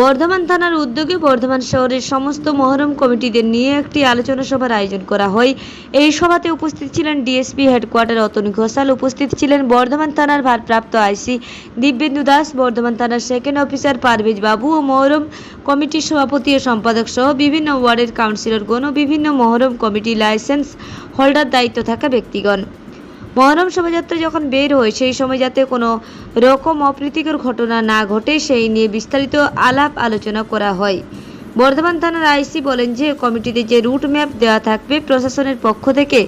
বর্ধমান থানার উদ্যোগে বর্ধমান শহরের সমস্ত মহরম কমিটিদের নিয়ে একটি আলোচনা সভার আয়োজন করা হয়। এই সভাতে উপস্থিত ছিলেন ডিএসপি হেডকোয়ার্টার অতনু ঘোষাল, উপস্থিত ছিলেন বর্ধমান থানার ভারপ্রাপ্ত আইসি দিব্যেন্দু দাস, বর্ধমান থানার সেকেন্ড অফিসার পারভেজ বাবু ও মহরম কমিটির সভাপতি ও সম্পাদক সহ বিভিন্ন ওয়ার্ডের কাউন্সিলরগণ ও বিভিন্ন মহরম কমিটি লাইসেন্স হোল্ডার দায়িত্ব থাকা ব্যক্তিগণ। মহরম শোভাযাত্রা যখন বের হয়, সেই সময় যাতে কোনো রকম অপ্রীতিকর ঘটনা না ঘটে, সেই নিয়ে বিস্তারিত আলাপ আলোচনা করা হয়। বর্ধমান থানার আইসি বলেন যে, কমিটিতে যে রুট ম্যাপ দেওয়া থাকবে প্রশাসনের পক্ষ থেকে,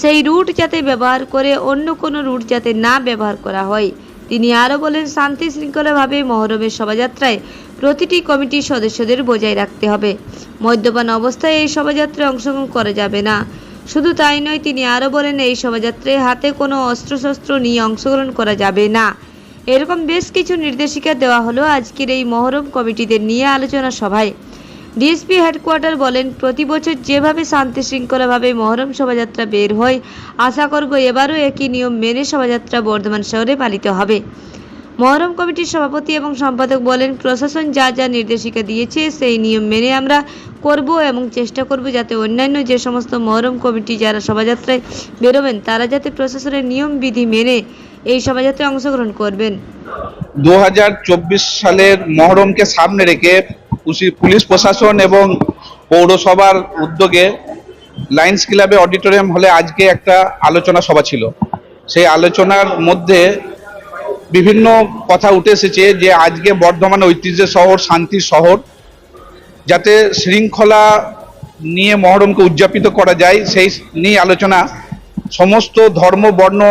সেই রুট যাতে ব্যবহার করে অন্য কোনো রুট যাতে না ব্যবহার করা হয়। তিনি আরও বলেন, শান্তি শৃঙ্খলাভাবে মহরমের শোভাযাত্রায় প্রতিটি কমিটির সদস্যদের বজায় রাখতে হবে। মদ্যপান অবস্থায় এই শোভাযাত্রায় অংশগ্রহণ করা যাবে না। শুধু তাই নয়, তিনি আরও বলেন, এই শোভাযাত্রায় হাতে কোনো অস্ত্রশস্ত্র নিয়ে অংশগ্রহণ করা যাবে না। এরকম বেশ কিছু নির্দেশিকা দেওয়া হলো আজকের এই মহরম কমিটিদের নিয়ে আলোচনা সভায়। ডিএসপি হেডকোয়ার্টার বলেন, প্রতি বছর যেভাবে শান্তি শৃঙ্খলাভাবে মহরম শোভাযাত্রা বের হয়, আশা করব এবারও একই নিয়ম মেনে শোভাযাত্রা বর্ধমান শহরে পালিত হবে। মহরম কমিটির সভাপতি এবং সম্পাদক বলেন, প্রশাসন যা যা নির্দেশিকা দিয়েছে সেই নিয়ম মেনে আমরা করব এবং চেষ্টা করব যাতে অন্যান্য যে সমস্ত মহরম কমিটি যারা শোভাযাত্রায় বেরোবেন, তারা যাতে প্রশাসনের নিয়ম বিধি মেনে এই শোভাযাত্রায় অংশগ্রহণ করবেন। দু হাজার চব্বিশ সালের মহরমকে সামনে রেখে পুলিশ প্রশাসন এবং পৌরসভার উদ্যোগে লায়ন্স ক্লাবে অডিটোরিয়াম হলে আজকে একটা আলোচনা সভা ছিল। সেই আলোচনার মধ্যে বিভিন্ন কথা উঠে এসেছে যে আজকে বর্ধমান ঐতিহ্যের শহর, শান্তির শহর, যাতে শৃঙ্খলা নিয়ে মহরমকে উদযাপিত করা যায়, সেই নিয়ে আলোচনা, সমস্ত ধর্ম, বর্ণ,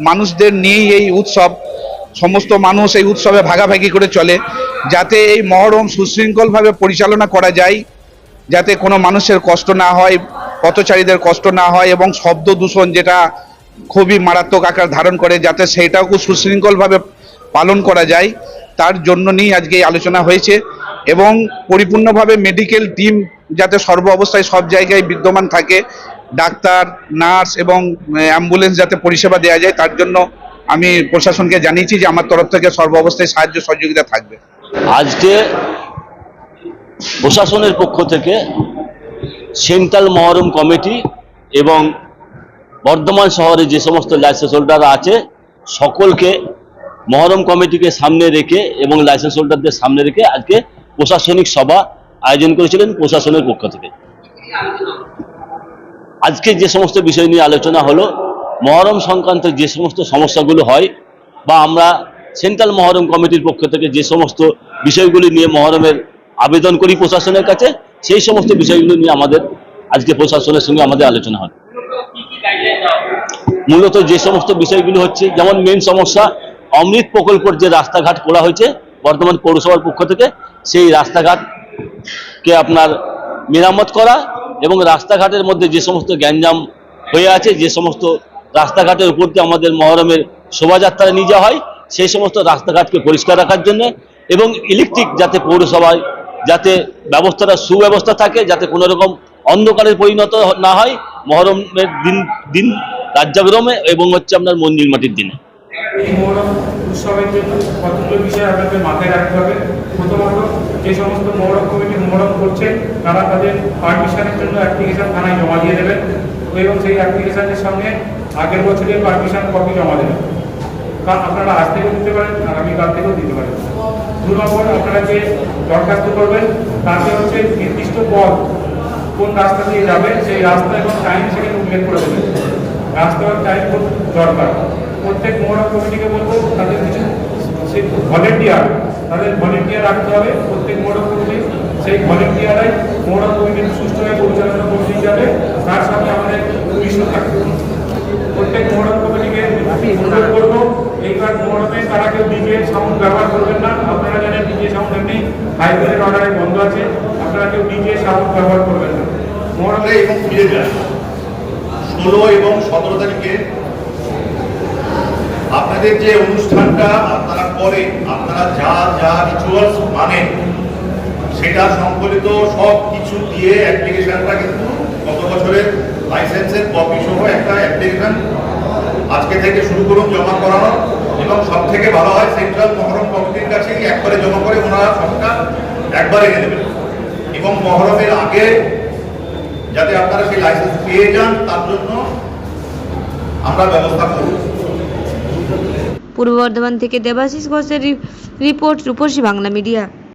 মানুষদের নিয়েই এই উৎসব, সমস্ত মানুষ এই উৎসবে ভাগাভাগি করে চলে, যাতে এই মহরম সুশৃঙ্খলভাবে পরিচালনা করা যায়, যাতে কোনো মানুষের কষ্ট না হয়, পথচারীদের কষ্ট না হয় এবং শব্দ দূষণ যেটা খুবই মারাত্মক আকার ধারণ করে যাতে সেইটাও খুব সুশৃঙ্খলভাবে পালন করা যায়। তার জন্য নিয়েই আজকে আলোচনা হয়েছে এবং পরিপূর্ণভাবে মেডিকেল টিম যাতে সর্ব অবস্থায় সব জায়গায় বিদ্যমান থাকে, ডাক্তার, নার্স এবং অ্যাম্বুলেন্স যাতে পরিষেবা দেওয়া যায়, তার জন্য আমি প্রশাসনকে জানিয়েছি যে আমার তরফ থেকে সর্ব অবস্থায় সাহায্য সহযোগিতা থাকবে। আজকে প্রশাসনের পক্ষ থেকে সেন্ট্রাল মহরম কমিটি এবং বর্ধমান শহরে যে সমস্ত লাইসেন্স হোল্ডার আছে, সকলকে মহরম কমিটিকে সামনে রেখে এবং লাইসেন্স হোল্ডারদের সামনে রেখে আজকে প্রশাসনিক সভা আয়োজন করেছিলেন প্রশাসনের পক্ষ থেকে। আজকে যে সমস্ত বিষয় নিয়ে আলোচনা হলো, মহরম সংক্রান্ত যে সমস্ত সমস্যাগুলো হয় বা আমরা সেন্ট্রাল মহরম কমিটির পক্ষ থেকে যে সমস্ত বিষয়গুলি নিয়ে মহরমের আবেদন করি প্রশাসনের কাছে, সেই সমস্ত বিষয়গুলো নিয়ে আমাদের আজকে প্রশাসনের সঙ্গে আমাদের আলোচনা হয়। মূলত যে সমস্ত বিষয়গুলো হচ্ছে, যেমন মেন সমস্যা, অমৃত প্রকল্পের যে রাস্তাঘাট করা হয়েছে, বর্তমান পৌরসভার পক্ষ থেকে, সেই রাস্তাঘাটকে আপনার মেরামত করা এবং রাস্তাঘাটের মধ্যে যে সমস্ত গ্যাঞ্জাম হয়ে আছে, যে সমস্ত রাস্তাঘাটের উপর দিয়ে আমাদের মহরমের শোভাযাত্রা নিয়ে যাওয়া হয়, সেই সমস্ত রাস্তাঘাটকে পরিষ্কার রাখার জন্য এবং ইলেকট্রিক যাতে পৌরসভায় যাতে ব্যবস্থাটা, সুব্যবস্থা থাকে, যাতে কোনো রকম অন্ধকারের পরিণত না হয়, মহরমের দিন দিন রাজ্যাগ্রমে এবং হচ্ছে আপনার মন্দির মাটির দিনে। উৎসবের জন্য বিষয় মাথায় রাখতে হবে? প্রথমত, যে সমস্ত তারা তাদের জন্য অ্যাপ্লিকেশন থানায় জমা দিয়ে দেবেন এবং সেই অ্যাপ্লিকেশনের সঙ্গে আগের বছরের পারমিশন জমা দেবেন। আপনারা থেকেও দিতে আপনারা যে দরখাস্ত করবেন, তাতে হচ্ছে নির্দিষ্ট পথ কোন রাস্তা দিয়ে যাবে, সেই রাস্তা এবং টাইম সেখানে উল্লেখ করে দেবেন রাস্তা এবং টাইম খুব দরকার। প্রত্যেক মহরম কমিটিকে বলব, তাদের কিছু ভলেন্টিয়ার তাদের ভলেন্টিয়ার রাখতে হবে। প্রত্যেক মহরম কমিটি সেই ভলেন্টিয়ারাই মহরম কমিটির সুষ্ঠুভাবে পরিচালনা করতে যাবে তার সাথে আমাদের পুলিশও থাকবে। প্রত্যেক মহরম কমিটিকে অনুরোধ করব, এইবার মহরমে তারা কেউ ডিজে সাউন্ড ব্যবহার করবেন না। আপনারা জানেন ডিজে সাউন্ড এমনি হাইকোর্টের অর্ডারে বন্ধ আছে। আপনারা কেউ ডিজে সাউন্ড ব্যবহার করবেন না। মহরমে এবং যায় ষোলো এবং সতেরো তারিখে আপনাদের যে অনুষ্ঠানটা আপনারা করে, আপনারা যা যা রিচুয়ালস মানেন, সেটা সংকলিত সব কিছু দিয়ে অ্যাপ্লিকেশনটা কিন্তু গত বছরের লাইসেন্সের কপি সহ একটা অ্যাপ্লিকেশন আজকে থেকে শুরু করুন, জমা করানো। এবং সব থেকে ভালো হয় সেন্ট্রাল মহরম কমিটির কাছেই একবারে জমা করে ওনারা সবটা এক একবার এনে দেবেন। এবং মহরমের আগে যাতে আপনারা সেই লাইসেন্স পেয়ে যান, তার জন্য আমরা ব্যবস্থা করব। পূর্ব বর্ধমান থেকে দেবাশিস ঘোষের রিপোর্ট রূপসী বাংলা মিডিয়া